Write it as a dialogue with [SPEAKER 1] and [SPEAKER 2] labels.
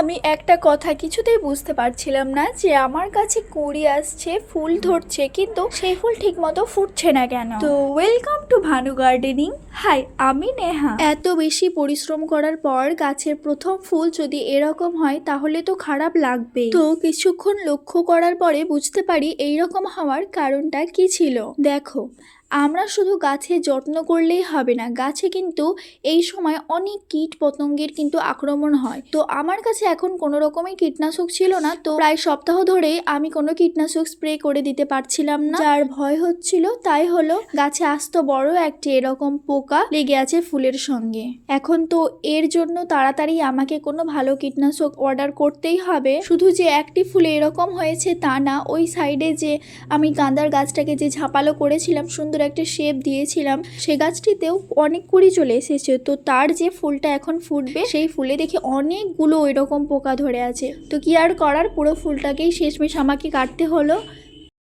[SPEAKER 1] আমি একটা কথা কিছুতেই বুঝতে পারছিলাম না যে আমার কাছে কুড়ি আসছে, ফুল ধরছে, কিন্তু সেই ফুল ঠিক মতো ফুটছে না কেন? তো welcome to Bhanu gardening hi আমি নেহা। এত বেশি পরিশ্রম করার পর গাছের প্রথম ফুল যদি এরকম হয়, তাহলে তো খারাপ লাগবে তো কিছুক্ষণ লক্ষ্য করার পরে বুঝতে পারি এইরকম হওয়ার কারণটা কি ছিল? দেখো আমরা শুধু গাছের যত্ন করলেই হবে না, গাছে কিন্তু এই সময় অনেক কীট পতঙ্গের কিন্তু আক্রমণ হয়। তো আমার কাছে এখন কোনো রকমের কীটনাশক ছিল না, তো প্রায় সপ্তাহ ধরে আমি কোনো কীটনাশক স্প্রে করে দিতে পারছিলাম না। যার ভয় হচ্ছিল তাই হলো গাছে আস্ত বড় একটি এরকম পোকা লেগে আছে ফুলের সঙ্গে। এখন তো এর জন্য তাড়াতাড়ি আমাকে কোনো ভালো কীটনাশক অর্ডার করতেই হবে। শুধু যে একটি ফুলে এরকম হয়েছে তা না, ওই সাইডে যে আমি গাঁদার গাছটাকে যে ঝাপালো করেছিলাম সুন্দর একটা শেপ দিয়েছিলাম, সে গাছটিতেও অনেক কুড়ি চলে এসেছে। তো তার যে ফুলটা এখন ফুটবে, সেই ফুলে দেখে অনেকগুলো এরকম পোকা ধরে আছে। তো কি আর করার? পুরো ফুলটাকেই শেষমেশ আমাকে কাটতে হলো।